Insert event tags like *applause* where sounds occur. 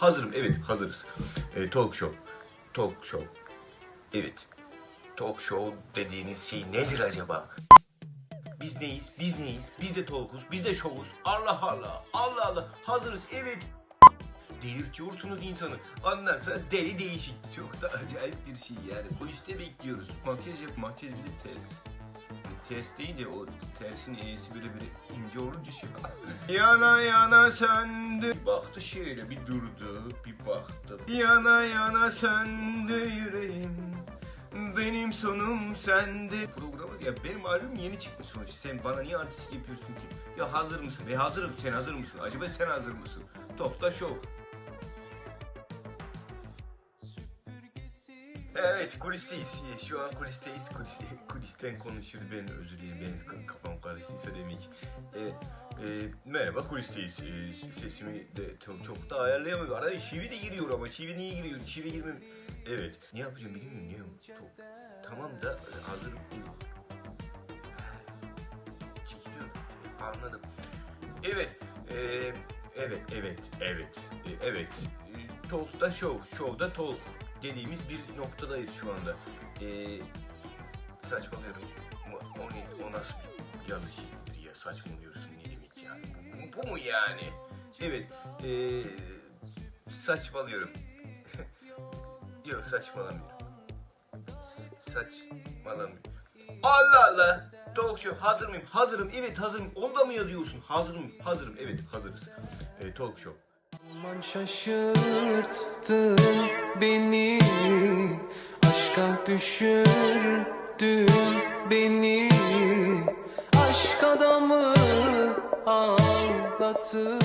Hazırım, evet hazırız. E, talk show. Talk show. Evet. Talk show dediğiniz şey nedir acaba? Biz neyiz? Biz neyiz? Biz de talkuz, biz de şovuz. Allah Allah, Allah Allah. Hazırız, evet. Delirtiyorsunuz insanı. Sonra deli değişik. Çok da acayip bir şey yani. Kuliste bekliyoruz. Makyaj yap, makyaj bize ters. Ters deyince o tersin e'si böyle bir ince olunca şey. *laughs* yana yana söndü. Baktı şöyle bir durdu bir baktı. Yana yana söndü yüreğim. Benim sonum sende. Programı ya benim albüm yeni çıkmış sonuçta. Sen bana niye artistlik yapıyorsun ki? Ya hazır mısın? E hazırım. Sen hazır mısın? Acaba sen hazır mısın? Topta Show. Evet kulisteyiz. Şu an kulisteyiz. Kulis, kulisten konuşuyoruz. Ben özür dilerim. Benim kafam karıştıysa demek. Evet. E, merhaba kulisteyiz. E, sesimi de çok, çok da ayarlayamıyorum. Arada şivi de giriyor ama şivi niye giriyor? Şivi girmem. Evet. Ne yapacağım bilmiyorum. Ne? Çok- Tamam da e, hazırım. Çekiliyorum. Anladım. Evet. E, evet, evet, evet. E, evet. E, Talk'ta show. Show'da talk. Dediğimiz bir noktadayız şu anda. E, saçmalıyorum. O, ne, o nasıl bir yanlış şeydir ya? Saçmalıyorsun ne demek yani? Bu, bu, mu yani? Evet. E, saçmalıyorum. *laughs* Yok saçmalamıyorum. Saçmalamıyorum. Allah Allah. Talk show hazır mıyım? Hazırım. Evet hazırım. Onda mı yazıyorsun? Hazırım. Hazırım. Evet hazırız. E, talk show. Aman şaşırttın beni Aşka düşürdün beni. Aşk adamı ağlatır